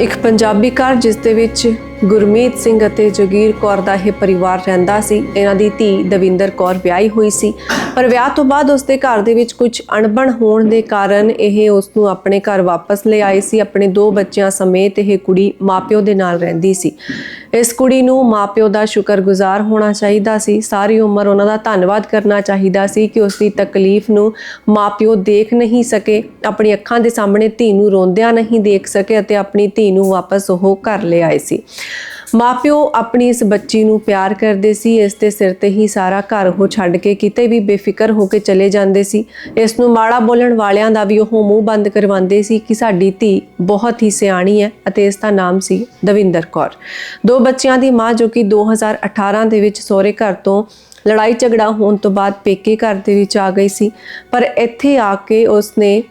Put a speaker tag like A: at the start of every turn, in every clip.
A: ਇੱਕ ਪੰਜਾਬੀ ਘਰ ਜਿਸ ਦੇ ਵਿੱਚ ਗੁਰਮੀਤ ਸਿੰਘ ਅਤੇ ਜਗੀਰ ਕੌਰ ਦਾ ਇਹ ਪਰਿਵਾਰ ਰਹਿੰਦਾ ਸੀ। ਇਹਨਾਂ ਦੀ ਧੀ ਦਵਿੰਦਰ ਕੌਰ ਵਿਆਹੀ ਹੋਈ ਸੀ। ਪਰ ਵਿਆਹ ਤੋਂ ਬਾਅਦ ਉਸ ਦੇ ਘਰ ਦੇ ਵਿੱਚ ਕੁਝ ਅਣਬਣ ਹੋਣ ਦੇ ਕਾਰਨ ਇਹ ਉਸ ਨੂੰ ਆਪਣੇ ਘਰ ਵਾਪਸ ਲੈ ਆਏ ਸੀ। ਆਪਣੇ ਦੋ ਬੱਚਿਆਂ ਸਮੇਤ ਇਹ ਕੁੜੀ ਮਾਪਿਓ ਦੇ ਨਾਲ ਰਹਿੰਦੀ ਸੀ। ਇਸ ਕੁੜੀ ਨੂੰ ਮਾਪਿਓ ਦਾ ਸ਼ੁਕਰਗੁਜ਼ਾਰ ਹੋਣਾ ਚਾਹੀਦਾ ਸੀ। ਸਾਰੀ ਉਮਰ ਉਹਨਾਂ ਦਾ ਧੰਨਵਾਦ ਕਰਨਾ ਚਾਹੀਦਾ ਸੀ ਕਿ ਉਸ ਦੀ ਤਕਲੀਫ ਨੂੰ ਮਾਪਿਓ ਦੇਖ ਨਹੀਂ ਸਕੇ, ਆਪਣੀ ਅੱਖਾਂ ਦੇ ਸਾਹਮਣੇ ਧੀ ਨੂੰ ਰੋਂਦਿਆਂ ਨਹੀਂ ਦੇਖ ਸਕੇ ਅਤੇ ਆਪਣੀ ਧੀ ਨੂੰ ਵਾਪਸ ਉਹ ਘਰ ਲੈ ਆਏ ਸੀ। ਮਾਪਿਓ ਆਪਣੀ ਇਸ ਬੱਚੀ ਨੂੰ ਪਿਆਰ ਕਰਦੇ ਸੀ, ਇਸ ਦੇ ਸਿਰ ਤੇ ਹੀ ਸਾਰਾ ਘਰ ਉਹ ਛੱਡ ਕੇ ਕਿਤੇ ਵੀ ਬੇਫਿਕਰ ਹੋ ਕੇ ਚਲੇ ਜਾਂਦੇ ਸੀ। ਇਸ ਨੂੰ ਮਾੜਾ ਬੋਲਣ ਵਾਲਿਆਂ ਦਾ ਵੀ ਉਹ ਮੂੰਹ ਬੰਦ ਕਰਵਾਉਂਦੇ ਸੀ ਕਿ ਸਾਡੀ ਧੀ ਬਹੁਤ ਹੀ ਸਿਆਣੀ ਹੈ ਅਤੇ ਇਸ ਦਾ ਨਾਮ ਸੀ ਦਵਿੰਦਰ ਕੌਰ। ਦੋ ਬੱਚਿਆਂ ਦੀ ਮਾਂ ਜੋ ਕਿ 2018 ਦੇ ਵਿੱਚ ਸਹੁਰੇ ਘਰ ਤੋਂ ਲੜਾਈ ਝਗੜਾ ਹੋਣ ਤੋਂ ਬਾਅਦ ਪੇਕੇ ਘਰ ਦੇ ਵਿੱਚ ਆ ਗਈ ਸੀ। ਪਰ ਇੱਥੇ ਆ ਕੇ ਉਸਨੇ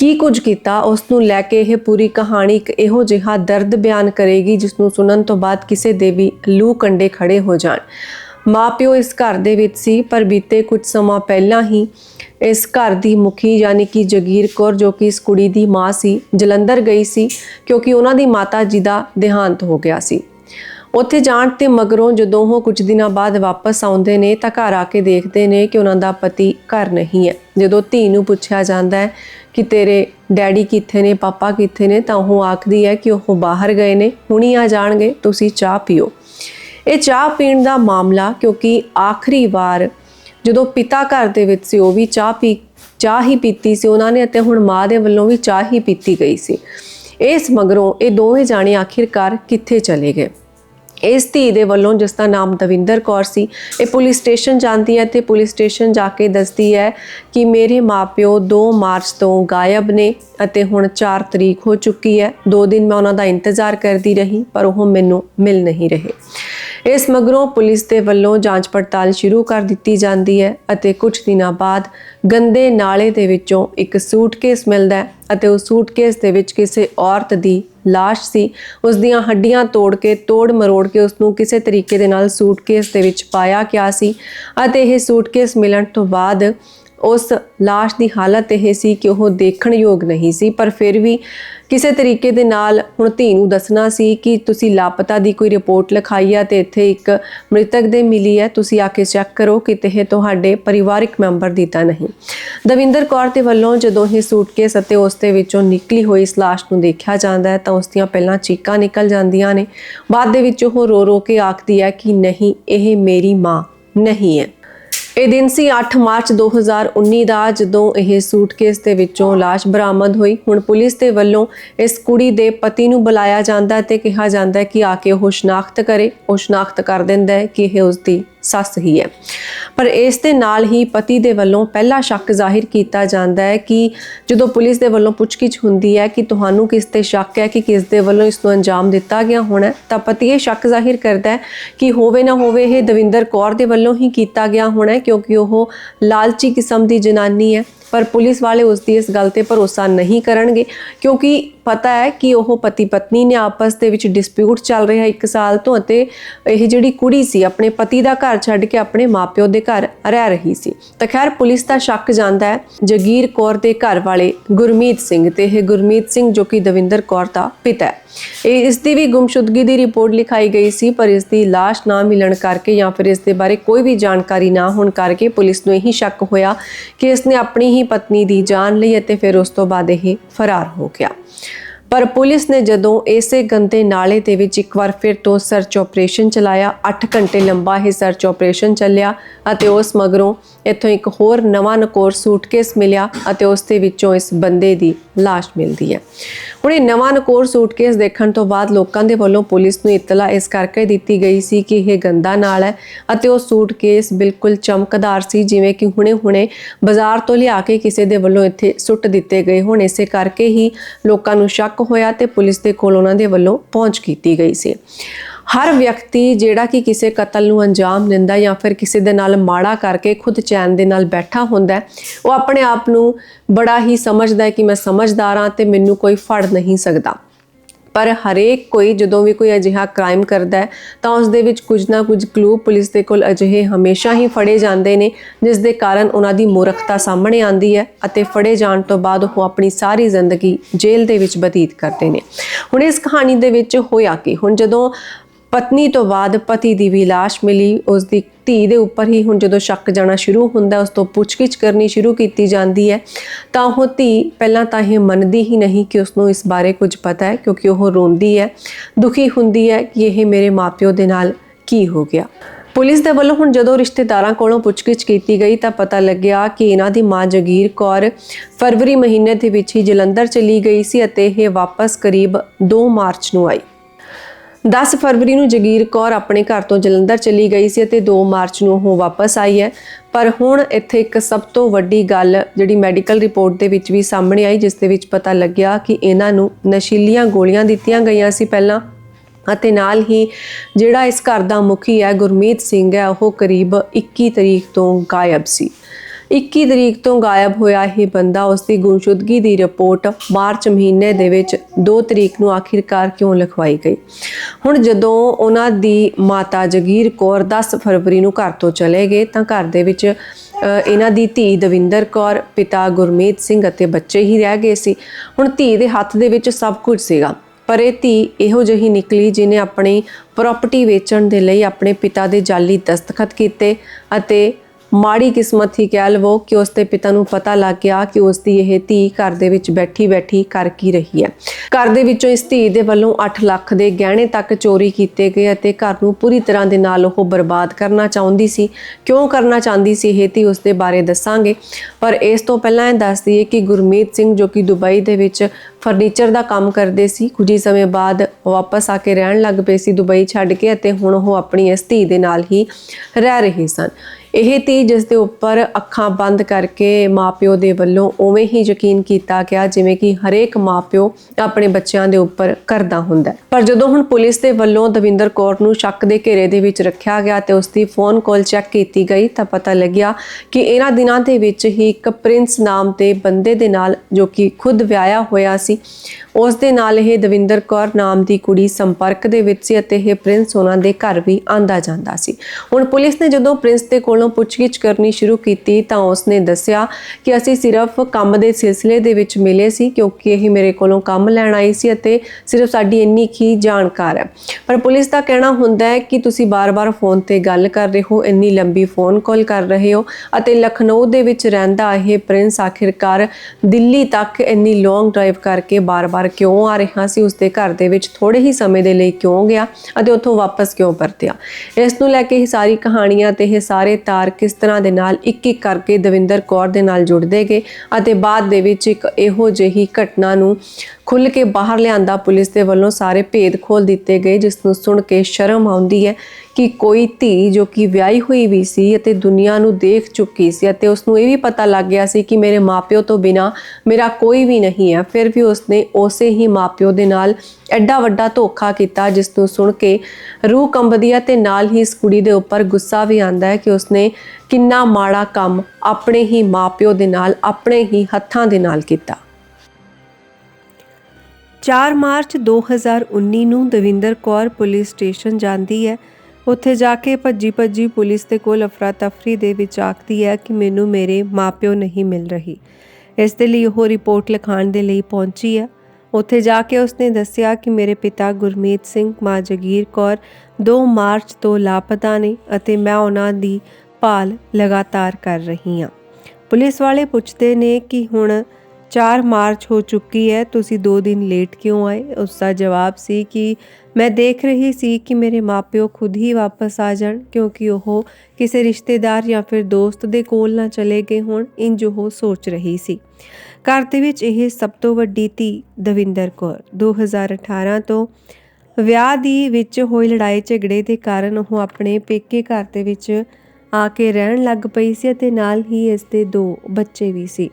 A: ਕੀ ਕੁਝ ਕੀਤਾ ਉਸ ਨੂੰ ਲੈ ਕੇ ਇਹ ਪੂਰੀ ਕਹਾਣੀ ਇੱਕ ਇਹੋ ਜਿਹਾ ਦਰਦ ਬਿਆਨ ਕਰੇਗੀ ਜਿਸ ਨੂੰ ਸੁਣਨ ਤੋਂ ਬਾਅਦ ਕਿਸੇ ਦੇ ਵੀ ਲੂ ਕੰਡੇ ਖੜੇ ਹੋ ਜਾਣ। ਮਾਪਿਓ ਇਸ ਘਰ ਦੇ ਵਿੱਚ ਸੀ, ਪਰ ਬੀਤੇ ਕੁਝ ਸਮਾਂ ਪਹਿਲਾਂ ਹੀ ਇਸ ਘਰ ਦੀ ਮੁਖੀ ਯਾਨੀ ਕਿ ਜਗੀਰ ਕੌਰ, ਜੋ ਕਿ ਇਸ ਕੁੜੀ ਦੀ ਮਾਂ ਸੀ, ਜਲੰਧਰ ਗਈ ਸੀ, ਕਿਉਂਕਿ ਉਹਨਾਂ ਦੀ ਮਾਤਾ ਜੀ ਦਾ ਦੇਹਾਂਤ ਹੋ ਗਿਆ ਸੀ। ਉੱਥੇ ਜਾਣ ਤੇ ਮਗਰੋਂ ਜਦੋਂ ਉਹ ਕੁਝ ਦਿਨਾਂ ਬਾਅਦ ਵਾਪਸ ਆਉਂਦੇ ਨੇ ਤਾਂ ਘਰ ਆ ਕੇ ਦੇਖਦੇ ਨੇ ਕਿ ਉਹਨਾਂ ਦਾ ਪਤੀ ਘਰ ਨਹੀਂ ਹੈ। ਜਦੋਂ ਧੀ ਨੂੰ ਪੁੱਛਿਆ ਜਾਂਦਾ ਹੈ ਕਿ ਤੇਰੇ ਡੈਡੀ ਕਿੱਥੇ ਨੇ, ਪਾਪਾ ਕਿੱਥੇ ਨੇ, ਤਾਂ ਉਹ ਆਖਦੀ ਹੈ ਕਿ ਉਹ ਬਾਹਰ ਗਏ ਨੇ। ਹੁਣੀ ਆ ਜਾਣਗੇ, ਤੁਸੀਂ ਚਾਹ ਪੀਓ। ਇਹ ਚਾਹ ਪੀਣ ਦਾ ਮਾਮਲਾ ਕਿਉਂਕਿ ਆਖਰੀ ਵਾਰ ਜਦੋਂ ਪਿਤਾ ਘਰ ਦੇ ਵਿੱਚ ਸੀ, ਉਹ ਵੀ ਚਾਹ ਪੀ, ਚਾਹ ਹੀ ਪੀਤੀ ਸੀ ਉਹਨਾਂ ਨੇ ਅਤੇ ਹੁਣ ਮਾਂ ਦੇ ਵੱਲੋਂ ਵੀ ਚਾਹ ਹੀ ਪੀਤੀ ਗਈ ਸੀ। ਇਸ ਮਗਰੋਂ ਇਹ ਦੋਵੇਂ ਜਾਣੇ ਆਖਿਰਕਾਰ ਕਿੱਥੇ ਚਲੇ ਗਏ? ਇਸ ਧੀ ਦੇ ਵੱਲੋਂ ਜਿਸ ਦਾ ਨਾਮ ਦਵਿੰਦਰ ਕੌਰ ਸੀ, ਇਹ ਪੁਲਿਸ ਸਟੇਸ਼ਨ ਜਾਂਦੀ ਹੈ ਤੇ ਪੁਲਿਸ ਸਟੇਸ਼ਨ ਜਾ ਕੇ ਦੱਸਦੀ ਹੈ ਕਿ ਮੇਰੇ ਮਾਪਿਓ 2 ਮਾਰਚ ਤੋਂ ਗਾਇਬ ਨੇ ਅਤੇ ਹੁਣ 4 ਤਰੀਕ ਹੋ ਚੁੱਕੀ ਹੈ। 2 ਦਿਨ ਮੈਂ ਉਹਨਾਂ ਦਾ ਇੰਤਜ਼ਾਰ ਕਰਦੀ ਰਹੀ, ਪਰ ਉਹ ਮੈਨੂੰ ਮਿਲ ਨਹੀਂ ਰਹੇ। ਇਸ ਮਗਰੋਂ ਪੁਲਿਸ ਦੇ ਵੱਲੋਂ ਜਾਂਚ ਪੜਤਾਲ ਸ਼ੁਰੂ ਕਰ ਦਿੱਤੀ ਜਾਂਦੀ ਹੈ ਅਤੇ ਕੁਝ ਦਿਨਾਂ ਬਾਅਦ ਗੰਦੇ ਨਾਲੇ ਦੇ ਵਿੱਚੋਂ ਇੱਕ ਸੂਟਕੇਸ ਮਿਲਦਾ ਹੈ ਅਤੇ ਉਸ ਸੂਟਕੇਸ ਦੇ ਵਿੱਚ ਕਿਸੇ ਔਰਤ ਦੀ ਲਾਸ਼ ਸੀ। ਉਸ ਦੀਆਂ ਹੱਡੀਆਂ ਤੋੜ ਕੇ, ਤੋੜ ਮਰੋੜ ਕੇ ਉਸ ਨੂੰ ਕਿਸੇ ਤਰੀਕੇ ਦੇ ਨਾਲ ਸੂਟਕੇਸ ਦੇ ਵਿੱਚ ਪਾਇਆ ਗਿਆ ਸੀ ਅਤੇ ਇਹ ਸੂਟਕੇਸ ਮਿਲਣ ਤੋਂ ਬਾਅਦ ਉਸ ਲਾਸ਼ ਦੀ ਹਾਲਤ ਇਹ ਸੀ ਕਿ ਉਹ ਦੇਖਣ ਯੋਗ ਨਹੀਂ ਸੀ, ਪਰ ਫਿਰ ਵੀ ਕਿਸੇ ਤਰੀਕੇ ਦੇ ਨਾਲ ਹੁਣ ਧੀ ਨੂੰ ਦੱਸਣਾ ਸੀ ਕਿ ਤੁਸੀਂ ਲਾਪਤਾ ਦੀ ਕੋਈ ਰਿਪੋਰਟ ਲਿਖਾਈ ਹੈ ਤੇ ਇੱਥੇ ਇੱਕ ਮ੍ਰਿਤਕ ਦੇ ਮਿਲੀ ਹੈ, ਤੁਸੀਂ ਆ ਕੇ ਚੈੱਕ ਕਰੋ ਕਿ ਇਹ ਤੁਹਾਡੇ ਪਰਿਵਾਰਿਕ ਮੈਂਬਰ ਦੀ ਤਾਂ ਨਹੀਂ। ਦਵਿੰਦਰ ਕੌਰ ਦੇ ਵੱਲੋਂ ਜਦੋਂ ਇਹ ਸੂਟਕੇਸ ਅਤੇ ਉਸ ਦੇ ਵਿੱਚੋਂ ਨਿਕਲੀ ਹੋਈ ਇਸ ਲਾਸ਼ ਨੂੰ ਦੇਖਿਆ ਜਾਂਦਾ ਹੈ, ਤਾਂ ਉਸ ਦੀਆਂ ਪਹਿਲਾਂ ਚੀਕਾਂ ਨਿਕਲ ਜਾਂਦੀਆਂ ਨੇ। ਬਾਅਦ ਦੇ ਵਿੱਚ ਉਹ ਰੋ ਰੋ ਕੇ ਆਖਦੀ ਹੈ ਕਿ ਨਹੀਂ, ਇਹ ਮੇਰੀ ਮਾਂ ਨਹੀਂ ਹੈ। ਇਹ ਦਿਨ ਸੀ 8 ਮਾਰਚ 2019 ਦਾ, ਜਦੋਂ ਇਹ ਸੂਟਕੇਸ ਦੇ ਵਿੱਚੋਂ লাশ ਬਰਾਮਦ ਹੋਈ। ਹੁਣ ਪੁਲਿਸ ਦੇ ਵੱਲੋਂ ਇਸ ਕੁੜੀ ਦੇ ਪਤੀ ਨੂੰ ਬੁਲਾਇਆ ਜਾਂਦਾ ਹੈ ਤੇ ਕਿਹਾ ਜਾਂਦਾ ਹੈ ਕਿ ਆ ਕੇ ਉਹ ਸ਼ਨਾਖਤ ਕਰੇ। ਉਹ ਸ਼ਨਾਖਤ ਕਰ ਦਿੰਦਾ ਹੈ ਕਿ ਇਹ ਉਸ ਦੀ ਸੱਸ ਹੀ ਹੈ। ਪਰ ਇਸ ਦੇ ਨਾਲ ਹੀ ਪਤੀ ਦੇ ਵੱਲੋਂ ਪਹਿਲਾ ਸ਼ੱਕ ਜ਼ਾਹਿਰ ਕੀਤਾ ਜਾਂਦਾ ਹੈ ਕਿ ਜਦੋਂ ਪੁਲਿਸ ਦੇ ਵੱਲੋਂ ਪੁੱਛਗਿੱਛ ਹੁੰਦੀ ਹੈ ਕਿ ਤੁਹਾਨੂੰ ਕਿਸ ਤੇ ਸ਼ੱਕ ਹੈ ਕਿ ਕਿਸ ਦੇ ਵੱਲੋਂ ਇਸ ਨੂੰ ਅੰਜਾਮ ਦਿੱਤਾ ਗਿਆ ਹੋਣਾ ਤਾਂ ਪਤੀ ਇਹ ਸ਼ੱਕ ਜ਼ਾਹਿਰ ਕਰਦਾ ਹੈ ਕਿ ਹੋਵੇ ਨਾ ਹੋਵੇ ਇਹ ਦਵਿੰਦਰ ਕੌਰ ਦੇ ਵੱਲੋਂ ਹੀ ਕੀਤਾ ਗਿਆ ਹੋਣਾ ਕਿਉਂਕਿ ਉਹ ਲਾਲਚੀ ਕਿਸਮ ਦੀ ਜਨਾਨੀ ਹੈ। ਪਰ ਪੁਲਿਸ ਵਾਲੇ ਉਸ ਦੀ ਇਸ ਗੱਲ ਤੇ ਭਰੋਸਾ ਨਹੀਂ ਕਰਨਗੇ, ਕਿਉਂਕਿ ਪਤਾ ਹੈ ਕਿ ਉਹ ਪਤੀ ਪਤਨੀ ਨੇ ਆਪਸ ਦੇ ਵਿੱਚ ਡਿਸਪਿਊਟ ਚੱਲ ਰਿਹਾ ਇੱਕ ਸਾਲ ਤੋਂ ਅਤੇ ਇਹ ਜਿਹੜੀ ਕੁੜੀ ਸੀ, ਆਪਣੇ ਪਤੀ ਦਾ ਘਰ ਛੱਡ ਕੇ ਆਪਣੇ ਮਾਪਿਓ ਦੇ ਘਰ ਰਹਿ ਰਹੀ ਸੀ। ਤਾਂ ਖੈਰ ਪੁਲਿਸ ਦਾ ਸ਼ੱਕ ਜਾਂਦਾ ਹੈ, ਜਗੀਰ ਕੌਰ ਦੇ ਘਰ ਵਾਲੇ ਗੁਰਮੀਤ ਸਿੰਘ ਤੇ ਇਹ ਗੁਰਮੀਤ ਸਿੰਘ ਜੋ ਕਿ ਦਵਿੰਦਰ ਕੌਰ ਦਾ ਪਿਤਾ ਹੈ। ਇਹ ਇਸ ਦੀ ਵੀ ਗੁੰਮਸ਼ੁਦਗੀ ਦੀ ਰਿਪੋਰਟ ਲਿਖਾਈ ਗਈ ਸੀ, ਪਰ ਇਸ ਦੀ ਲਾਸ਼ ਨਾ ਮਿਲਣ ਕਰਕੇ ਜਾਂ ਫਿਰ ਇਸ ਦੇ ਬਾਰੇ ਕੋਈ ਵੀ ਜਾਣਕਾਰੀ ਨਾ ਹੋਣ ਕਰਕੇ ਪੁਲਿਸ ਨੂੰ ਇਹੀ ਸ਼ੱਕ ਹੋਇਆ ਕਿ ਇਸ ਨੇ ਆਪਣੀ ਹੀ ਪਤਨੀ ਦੀ ਜਾਨ ਲਈ ਅਤੇ ਫਿਰ ਉਸ ਤੋਂ ਬਾਅਦ ਇਹ ਫਰਾਰ ਹੋ ਗਿਆ। ਪਰ ਪੁਲਿਸ ਨੇ ਜਦੋਂ ਇਸੇ ਗੰਦੇ ਨਾਲੇ ਦੇ ਵਿੱਚ ਇੱਕ ਵਾਰ ਫਿਰ ਤੋਂ ਸਰਚ ਆਪਰੇਸ਼ਨ ਚਲਾਇਆ 8 ਘੰਟੇ ਲੰਬਾ ਇਹ ਸਰਚ ਆਪਰੇਸ਼ਨ ਚੱਲਿਆ ਅਤੇ ਉਸ ਮਗਰੋਂ ਇੱਥੋਂ ਇੱਕ ਹੋਰ ਨਵਾਂ ਨਕੋਰ ਸੂਟਕੇਸ ਮਿਲਿਆ ਅਤੇ ਉਸ ਦੇ ਵਿੱਚੋਂ ਇਸ ਬੰਦੇ ਦੀ ਲਾਸ਼ ਮਿਲਦੀ ਹੈ। ਹੁਣ ਇਹ ਨਵਾਂ ਨਕੋਰ ਸੂਟਕੇਸ ਦੇਖਣ ਤੋਂ ਬਾਅਦ ਲੋਕਾਂ ਦੇ ਵੱਲੋਂ ਪੁਲਿਸ ਨੂੰ ਇਤਲਾ ਇਸ ਕਰਕੇ ਦਿੱਤੀ ਗਈ ਸੀ ਕਿ ਇਹ ਗੰਦਾ ਨਾਲ ਹੈ ਅਤੇ ਉਹ ਸੂਟਕੇਸ ਬਿਲਕੁਲ ਚਮਕਦਾਰ ਸੀ, ਜਿਵੇਂ ਕਿ ਹੁਣੇ-ਹੁਣੇ ਬਾਜ਼ਾਰ ਤੋਂ ਲਿਆ ਕੇ ਕਿਸੇ ਦੇ ਵੱਲੋਂ ਇੱਥੇ ਸੁੱਟ ਦਿੱਤੇ ਗਏ ਹੋਣ। ਇਸੇ ਕਰਕੇ ਹੀ ਲੋਕਾਂ ਨੂੰ ਸ਼ੱਕ ਹੋਇਆ ਤੇ ਪੁਲਿਸ ਦੇ ਕੋਲ ਉਹਨਾਂ ਦੇ ਵੱਲੋਂ ਪਹੁੰਚ ਕੀਤੀ ਗਈ ਸੀ। ਹਰ ਵਿਅਕਤੀ ਜਿਹੜਾ ਕਿ ਕਿਸੇ ਕਤਲ ਨੂੰ ਅੰਜਾਮ ਦਿੰਦਾ ਜਾਂ ਫਿਰ ਕਿਸੇ ਦੇ ਨਾਲ ਮਾੜਾ ਕਰਕੇ ਖੁਦ ਚੈਨ ਦੇ ਨਾਲ ਬੈਠਾ ਹੁੰਦਾ ਉਹ ਆਪਣੇ ਆਪ ਨੂੰ ਬੜਾ ਹੀ ਸਮਝਦਾ ਹੈ ਕਿ ਮੈਂ ਸਮਝਦਾਰ ਹਾਂ ਤੇ ਮੈਨੂੰ ਕੋਈ ਫੜ ਨਹੀਂ ਸਕਦਾ। ਪਰ ਹਰੇਕ ਕੋਈ ਜਦੋਂ ਵੀ ਕੋਈ ਅਜਿਹਾ ਕ੍ਰਾਈਮ ਕਰਦਾ ਹੈ, ਤਾਂ ਉਸ ਦੇ ਵਿੱਚ ਕੁਝ ਨਾ ਕੁਝ ਕਲੂ ਪੁਲਿਸ ਦੇ ਕੋਲ ਅਜਿਹੇ ਹਮੇਸ਼ਾ ਹੀ ਫੜੇ ਜਾਂਦੇ ਨੇ, ਜਿਸ ਦੇ ਕਾਰਨ ਉਹਨਾਂ ਦੀ ਮੂਰਖਤਾ ਸਾਹਮਣੇ ਆਉਂਦੀ ਹੈ ਅਤੇ ਫੜੇ ਜਾਣ ਤੋਂ ਬਾਅਦ ਉਹ ਆਪਣੀ ਸਾਰੀ ਜ਼ਿੰਦਗੀ ਜੇਲ੍ਹ ਦੇ ਵਿੱਚ ਬਤੀਤ ਕਰਦੇ ਨੇ। ਹੁਣ ਇਸ ਕਹਾਣੀ ਦੇ ਵਿੱਚ ਹੋਇਆ ਕਿ? ਹੁਣ ਜਦੋਂ ਪਤਨੀ ਤੋਂ ਬਾਅਦ ਪਤੀ ਦੀ ਵੀ ਲਾਸ਼ ਮਿਲੀ। ਉਸ ਦੀ ਧੀ ਦੇ ਉੱਪਰ ਹੀ ਹੁਣ ਜਦੋਂ ਸ਼ੱਕ ਜਾਣਾ ਸ਼ੁਰੂ ਹੁੰਦਾ ਉਸ ਤੋਂ ਪੁੱਛਗਿੱਛ ਕਰਨੀ ਸ਼ੁਰੂ ਕੀਤੀ ਜਾਂਦੀ ਹੈ। ਤਾਂ ਉਹ ਧੀ ਪਹਿਲਾਂ ਤਾਂ ਇਹ ਮੰਨਦੀ ਹੀ ਨਹੀਂ ਕਿ ਉਸ ਨੂੰ ਇਸ ਬਾਰੇ ਕੁਝ ਪਤਾ ਹੈ, ਕਿਉਂਕਿ ਉਹ ਰੋਂਦੀ ਹੈ, ਦੁਖੀ ਹੁੰਦੀ ਹੈ ਕਿ ਇਹ ਮੇਰੇ ਮਾਪਿਓ ਦੇ ਨਾਲ ਕੀ ਹੋ ਗਿਆ। ਪੁਲਿਸ ਦੇ ਵੱਲੋਂ ਹੁਣ ਜਦੋਂ ਰਿਸ਼ਤੇਦਾਰਾਂ ਕੋਲੋਂ ਪੁੱਛਗਿੱਛ ਕੀਤੀ ਗਈ ਤਾਂ ਪਤਾ ਲੱਗਿਆ ਕਿ ਇਹਨਾਂ ਦੀ ਮਾਂ ਜਗੀਰ ਕੌਰ ਫਰਵਰੀ ਮਹੀਨੇ ਦੇ ਵਿੱਚ ਹੀ ਜਲੰਧਰ ਚਲੀ ਗਈ ਸੀ ਅਤੇ ਇਹ ਵਾਪਸ ਕਰੀਬ 2 ਮਾਰਚ ਨੂੰ ਆਈ। 10 ਫਰਵਰੀ ਨੂੰ ਜਗੀਰ ਕੌਰ ਆਪਣੇ ਘਰ ਤੋਂ ਜਲੰਧਰ ਚਲੀ ਗਈ ਸੀ ਅਤੇ 2 ਮਾਰਚ ਨੂੰ ਉਹ ਵਾਪਸ ਆਈ ਹੈ। ਪਰ ਹੁਣ ਇੱਥੇ ਇੱਕ ਸਭ ਤੋਂ ਵੱਡੀ ਗੱਲ ਜਿਹੜੀ ਮੈਡੀਕਲ ਰਿਪੋਰਟ ਦੇ ਵਿੱਚ ਵੀ ਸਾਹਮਣੇ ਆਈ, ਜਿਸ ਦੇ ਵਿੱਚ ਪਤਾ ਲੱਗਿਆ ਕਿ ਇਹਨਾਂ ਨੂੰ ਨਸ਼ੀਲੀਆਂ ਗੋਲੀਆਂ ਦਿੱਤੀਆਂ ਗਈਆਂ ਸੀ ਪਹਿਲਾਂ। ਅਤੇ ਨਾਲ ਹੀ ਜਿਹੜਾ ਇਸ ਘਰ ਦਾ ਮੁਖੀ ਹੈ ਗੁਰਮੀਤ ਸਿੰਘ ਹੈ, ਉਹ ਕਰੀਬ 21 ਤਰੀਕ ਤੋਂ ਗਾਇਬ ਸੀ। 21 ਤਰੀਕ ਤੋਂ ਗਾਇਬ ਹੋਇਆ ਇਹ ਬੰਦਾ ਉਸ ਦੀ ਗੁੰਮਸ਼ੁਦਗੀ ਦੀ ਰਿਪੋਰਟ ਮਾਰਚ ਮਹੀਨੇ ਦੇ ਵਿੱਚ 2 ਤਰੀਕ ਨੂੰ ਆਖਿਰਕਾਰ ਕਿਉਂ ਲਿਖਵਾਈ ਗਈ? ਹੁਣ ਜਦੋਂ ਉਹਨਾਂ ਦੀ ਮਾਤਾ ਜਗੀਰ ਕੌਰ 10 ਫਰਵਰੀ ਨੂੰ ਘਰ ਤੋਂ ਚਲੇ ਗਏ ਤਾਂ ਘਰ ਦੇ ਵਿੱਚ ਇਹਨਾਂ ਦੀ ਧੀ ਦਵਿੰਦਰ ਕੌਰ, ਪਿਤਾ ਗੁਰਮੀਤ ਸਿੰਘ ਅਤੇ ਬੱਚੇ ਹੀ ਰਹਿ ਗਏ ਸੀ। ਹੁਣ ਧੀ ਦੇ ਹੱਥ ਦੇ ਵਿੱਚ ਸਭ ਕੁਝ ਸੀਗਾ, ਪਰ ਇਹ ਧੀ ਇਹੋ ਜਿਹੀ ਨਿਕਲੀ ਜਿਨੇ ਆਪਣੀ ਪ੍ਰਾਪਰਟੀ ਵੇਚਣ ਦੇ ਲਈ ਆਪਣੇ ਪਿਤਾ ਦੇ ਜਾਲੀ ਦਸਤਖਤ ਕੀਤੇ ਅਤੇ ਮਾੜੀ ਕਿਸਮਤ ਹੀ ਕਹਿ ਲਵੋ ਕਿ ਉਸ ਦੇ ਪਿਤਾ ਨੂੰ ਪਤਾ ਲੱਗ ਗਿਆ ਕਿ ਉਸ ਦੀ ਇਹ ਧੀ ਘਰ ਦੇ ਵਿੱਚ ਬੈਠੀ ਬੈਠੀ ਕਰ ਕੀ ਰਹੀ ਹੈ। ਘਰ ਦੇ ਵਿੱਚੋਂ ਇਸ ਧੀ ਦੇ ਵੱਲੋਂ 8 ਲੱਖ ਦੇ ਗਹਿਣੇ ਤੱਕ ਚੋਰੀ ਕੀਤੇ ਗਏ ਅਤੇ ਘਰ ਨੂੰ ਪੂਰੀ ਤਰ੍ਹਾਂ ਦੇ ਨਾਲ ਉਹ ਬਰਬਾਦ ਕਰਨਾ ਚਾਹੁੰਦੀ ਸੀ। ਕਿਉਂ ਕਰਨਾ ਚਾਹੁੰਦੀ ਸੀ ਇਹ ਧੀ ਉਸ ਦੇ ਬਾਰੇ ਦੱਸਾਂਗੇ। ਪਰ ਇਸ ਤੋਂ ਪਹਿਲਾਂ ਇਹ ਦੱਸ ਦਈਏ ਕਿ ਗੁਰਮੀਤ ਸਿੰਘ ਜੋ ਕਿ ਦੁਬਈ ਦੇ ਵਿੱਚ ਫਰਨੀਚਰ ਦਾ ਕੰਮ ਕਰਦੇ ਸੀ, ਕੁਝ ਹੀ ਸਮੇਂ ਬਾਅਦ ਵਾਪਸ ਆ ਕੇ ਰਹਿਣ ਲੱਗ ਪਏ ਸੀ ਦੁਬਈ ਛੱਡ ਕੇ ਅਤੇ ਹੁਣ ਉਹ ਆਪਣੀ ਇਸ ਧੀ ਦੇ ਨਾਲ ਹੀ ਰਹਿ ਰਹੇ ਸਨ। ਇਹ ਧੀ ਜਿਸ ਦੇ ਉੱਪਰ ਅੱਖਾਂ ਬੰਦ ਕਰਕੇ ਮਾਪਿਓ ਦੇ ਵੱਲੋਂ ਉਵੇਂ ਹੀ ਯਕੀਨ ਕੀਤਾ ਗਿਆ, ਜਿਵੇਂ ਕਿ ਹਰੇਕ ਮਾਪਿਓ ਆਪਣੇ ਬੱਚਿਆਂ ਦੇ ਉੱਪਰ ਕਰਦਾ ਹੁੰਦਾ ਪਰ ਜਦੋਂ ਹੁਣ ਪੁਲਿਸ ਦੇ ਵੱਲੋਂ ਦਵਿੰਦਰ ਕੌਰ ਨੂੰ ਸ਼ੱਕ ਦੇ ਘੇਰੇ ਦੇ ਵਿੱਚ ਰੱਖਿਆ ਗਿਆ ਤੇ ਉਸ ਦੀ ਫੋਨ ਕਾਲ ਚੈੱਕ ਕੀਤੀ ਗਈ, ਤਾਂ ਪਤਾ ਲੱਗਿਆ ਕਿ ਇਹਨਾਂ ਦਿਨਾਂ ਦੇ ਵਿੱਚ ਹੀ ਇੱਕ ਪ੍ਰਿੰਸ ਨਾਮ ਦੇ ਬੰਦੇ ਦੇ ਨਾਲ ਜੋ ਕਿ ਖੁਦ ਵਿਆਹਿਆ ਹੋਇਆ ਸੀ, ਉਸ ਦੇ ਨਾਲ ਇਹ ਦਵਿੰਦਰ ਕੌਰ ਨਾਮ ਦੀ ਕੁੜੀ ਸੰਪਰਕ ਦੇ ਵਿੱਚ ਸੀ ਅਤੇ ਇਹ ਪ੍ਰਿੰਸ ਉਹਨਾਂ ਦੇ ਘਰ ਵੀ ਆਂਦਾ ਜਾਂਦਾ ਸੀ। ਹੁਣ ਪੁਲਿਸ ਨੇ ਜਦੋਂ ਪ੍ਰਿੰਸ ਦੇ ਕੋਲ ਪੁੱਛਗਿੱਛ ਕਰਨੀ ਸ਼ੁਰੂ ਕੀਤੀ ਤਾਂ ਉਸਨੇ ਦੱਸਿਆ ਕਿ ਅਸੀਂ ਸਿਰਫ ਕੰਮ ਦੇ ਸਿਲਸਿਲੇ ਦੇ ਵਿੱਚ ਮਿਲੇ ਸੀ ਕਿਉਂਕਿ ਇਹ ਮੇਰੇ ਕੋਲੋਂ ਕੰਮ ਲੈਣ ਆਈ ਸੀ ਅਤੇ ਸਿਰਫ ਸਾਡੀ ਇੰਨੀ ਕੀ ਜਾਣਕਾਰ ਹੈ। ਪਰ ਪੁਲਿਸ ਦਾ ਕਹਿਣਾ ਹੁੰਦਾ ਹੈ ਕਿ ਤੁਸੀਂ ਬਾਰ-ਬਾਰ ਫੋਨ ਤੇ ਗੱਲ ਕਰ ਰਹੇ ਹੋ, ਇੰਨੀ ਲੰਬੀ ਫੋਨ ਕਾਲ ਕਰ ਰਹੇ ਹੋ ਅਤੇ ਲਖਨਊ ਦੇ ਵਿੱਚ ਰਹਿੰਦਾ ਇਹ ਪ੍ਰਿੰਸ ਆਖਿਰਕਾਰ ਦਿੱਲੀ ਤੱਕ ਇੰਨੀ ਲੌਂਗ ਡਰਾਈਵ ਕਰਕੇ ਬਾਰ-ਬਾਰ ਕਿਉਂ ਆ ਰਿਹਾ ਸੀ, ਉਸਦੇ ਘਰ ਦੇ ਵਿੱਚ ਥੋੜੇ ਹੀ ਸਮੇਂ ਦੇ ਲਈ ਕਿਉਂ ਗਿਆ ਅਤੇ ਉੱਥੋਂ ਵਾਪਸ ਕਿਉਂ ਪਰਤਿਆ? ਇਸ ਨੂੰ ਲੈ ਕੇ ਇਹ ਸਾਰੀ ਕਹਾਣੀਆਂ ਤੇ ਇਹ ਸਾਰੇ ਤਾਰ ਕਿਸ ਤਰ੍ਹਾਂ ਦੇ ਨਾਲ ਇੱਕ ਇੱਕ ਕਰਕੇ ਦਵਿੰਦਰ ਕੌਰ ਦੇ ਨਾਲ ਜੁੜਦੇ ਗਏ ਅਤੇ ਬਾਅਦ ਦੇ ਵਿੱਚ ਇੱਕ ਇਹੋ ਜਿਹੀ ਘਟਨਾ ਨੂੰ ਖੁੱਲ ਕੇ ਬਾਹਰ ਲਿਆਂਦਾ ਪੁਲਿਸ ਦੇ ਵੱਲੋਂ ਸਾਰੇ ਭੇਦ ਖੋਲ ਦਿੱਤੇ ਗਏ, ਜਿਸ ਨੂੰ ਸੁਣ ਕੇ ਸ਼ਰਮ ਆਉਂਦੀ ਹੈ ਕਿ ਕੋਈ ਧੀ ਜੋ ਕਿ ਵਿਆਹੀ ਹੋਈ ਵੀ ਸੀ ਅਤੇ ਦੁਨੀਆ ਨੂੰ ਦੇਖ ਚੁੱਕੀ ਸੀ ਅਤੇ ਉਸ ਨੂੰ ਇਹ ਵੀ ਪਤਾ ਲੱਗ ਗਿਆ ਸੀ ਕਿ ਮੇਰੇ ਮਾਪਿਓ ਤੋਂ ਬਿਨਾ ਮੇਰਾ ਕੋਈ ਵੀ ਨਹੀਂ ਹੈ, ਫਿਰ ਵੀ ਉਸਨੇ ਉਸੇ ਹੀ ਮਾਪਿਓ ਦੇ ਨਾਲ ਐਡਾ ਵੱਡਾ ਧੋਖਾ ਕੀਤਾ, ਜਿਸ ਨੂੰ ਸੁਣ ਕੇ ਰੂਹ ਕੰਬਦੀ ਹੈ ਤੇ ਨਾਲ ਹੀ ਇਸ ਕੁੜੀ ਦੇ ਉੱਪਰ ਗੁੱਸਾ ਵੀ ਆਂਦਾ ਹੈ ਕਿ ਉਸਨੇ ਕਿੰਨਾ ਮਾੜਾ ਕੰਮ ਆਪਣੇ ਹੀ ਮਾਪਿਓ ਦੇ ਨਾਲ, ਆਪਣੇ ਹੀ ਹੱਥਾਂ ਦੇ ਨਾਲ ਕੀਤਾ। 4 ਮਾਰਚ 2019 ਨੂੰ ਦਵਿੰਦਰ ਕੌਰ ਪੁਲਿਸ ਸਟੇਸ਼ਨ ਜਾਂਦੀ ਹੈ। ਉੱਥੇ ਜਾ ਕੇ ਭੱਜੀ ਭੱਜੀ ਪੁਲਿਸ ਦੇ ਕੋਲ ਅਫਰਾ ਤਫਰੀ ਦੇ ਵਿੱਚ ਆਖਦੀ ਹੈ ਕਿ ਮੈਨੂੰ ਮੇਰੇ ਮਾਪਿਓ ਨਹੀਂ ਮਿਲ ਰਹੀ। ਇਸ ਦੇ ਲਈ ਉਹ ਰਿਪੋਰਟ ਲਿਖਾਉਣ ਦੇ ਲਈ ਪਹੁੰਚੀ ਹੈ। ਉੱਥੇ ਜਾ ਕੇ ਉਸਨੇ ਦੱਸਿਆ ਕਿ ਮੇਰੇ ਪਿਤਾ ਗੁਰਮੀਤ ਸਿੰਘ, ਮਾਂ ਜਗੀਰ ਕੌਰ 2 ਮਾਰਚ ਤੋਂ ਲਾਪਤਾ ਨੇ ਅਤੇ ਮੈਂ ਉਹਨਾਂ ਦੀ ਭਾਲ ਲਗਾਤਾਰ ਕਰ ਰਹੀ ਹਾਂ। ਪੁਲਿਸ ਵਾਲੇ ਪੁੱਛਦੇ ਨੇ ਕਿ ਹੁਣ 4 ਮਾਰਚ ਹੋ ਚੁੱਕੀ ਹੈ, ਤੁਸੀਂ 2 ਦਿਨ ਲੇਟ ਕਿਉਂ ਆਏ? ਉਸ ਦਾ ਜਵਾਬ ਸੀ ਕਿ ਮੈਂ ਦੇਖ ਰਹੀ ਸੀ ਕਿ ਮੇਰੇ ਮਾਪਿਓ ਖੁਦ ਹੀ ਵਾਪਸ ਆ ਜਾਣ, ਕਿਉਂਕਿ ਉਹ ਕਿਸੇ ਰਿਸ਼ਤੇਦਾਰ ਜਾਂ ਫਿਰ ਦੋਸਤ ਦੇ ਕੋਲ ਨਾ ਚਲੇ ਗਏ ਹੋਣ, ਇੰਜ ਉਹ ਸੋਚ ਰਹੀ ਸੀ। ਘਰ ਦੇ ਵਿੱਚ ਇਹ ਸਭ ਤੋਂ ਵੱਡੀ ਧੀ ਦਵਿੰਦਰ ਕੌਰ 2018 ਤੋਂ ਵਿਆਹ ਦੀ ਵਿੱਚ ਹੋਈ ਲੜਾਈ ਝਗੜੇ ਦੇ ਕਾਰਨ ਉਹ ਆਪਣੇ ਪੇਕੇ ਘਰ ਦੇ ਵਿੱਚ ਆ ਕੇ ਰਹਿਣ ਲੱਗ ਪਈ ਸੀ ਅਤੇ ਨਾਲ ਹੀ ਇਸ ਦੇ ਦੋ ਬੱਚੇ ਵੀ ਸੀ।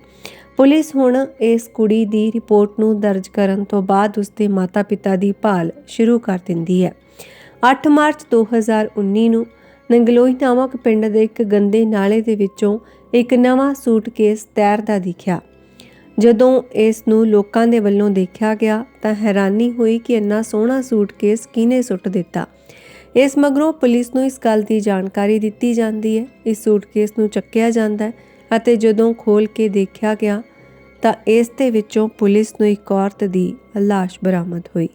A: ਪੁਲਿਸ ਹੁਣ ਇਸ ਕੁੜੀ ਦੀ ਰਿਪੋਰਟ ਨੂੰ ਦਰਜ ਕਰਨ ਤੋਂ ਬਾਅਦ ਉਸ ਦੇ ਮਾਤਾ-ਪਿਤਾ ਦੀ ਭਾਲ ਸ਼ੁਰੂ ਕਰ ਦਿੰਦੀ ਹੈ। 8 ਮਾਰਚ 2019 ਨੂੰ ਨੰਗਲੋਈ ਨਾਮਕ ਪਿੰਡ ਦੇ ਇੱਕ ਗੰਦੇ ਨਾਲੇ ਦੇ ਵਿੱਚੋਂ ਇੱਕ ਨਵਾਂ ਸੂਟਕੇਸ ਤੈਰਦਾ ਦਿਖਿਆ। ਜਦੋਂ ਇਸ ਨੂੰ ਲੋਕਾਂ ਦੇ ਵੱਲੋਂ ਦੇਖਿਆ ਗਿਆ ਤਾਂ ਹੈਰਾਨੀ ਹੋਈ ਕਿ ਇੰਨਾ ਸੋਹਣਾ ਸੂਟਕੇਸ ਕਿਹਨੇ ਸੁੱਟ ਦਿੱਤਾ। ਇਸ ਮਗਰੋਂ ਪੁਲਿਸ ਨੂੰ ਇਸ ਗੱਲ ਦੀ ਜਾਣਕਾਰੀ ਦਿੱਤੀ ਜਾਂਦੀ ਹੈ। ਇਸ ਸੂਟਕੇਸ ਨੂੰ ਚੱਕਿਆ ਜਾਂਦਾ ਹੈ ਅਤੇ ਜਦੋਂ ਖੋਲ ਕੇ ਦੇਖਿਆ ਗਿਆ ਤਾਂ ਇਸ ਦੇ ਵਿੱਚੋਂ ਪੁਲਿਸ ਨੂੰ ਇੱਕ ਔਰਤ ਦੀ ਲਾਸ਼ ਬਰਾਮਦ ਹੋਈ,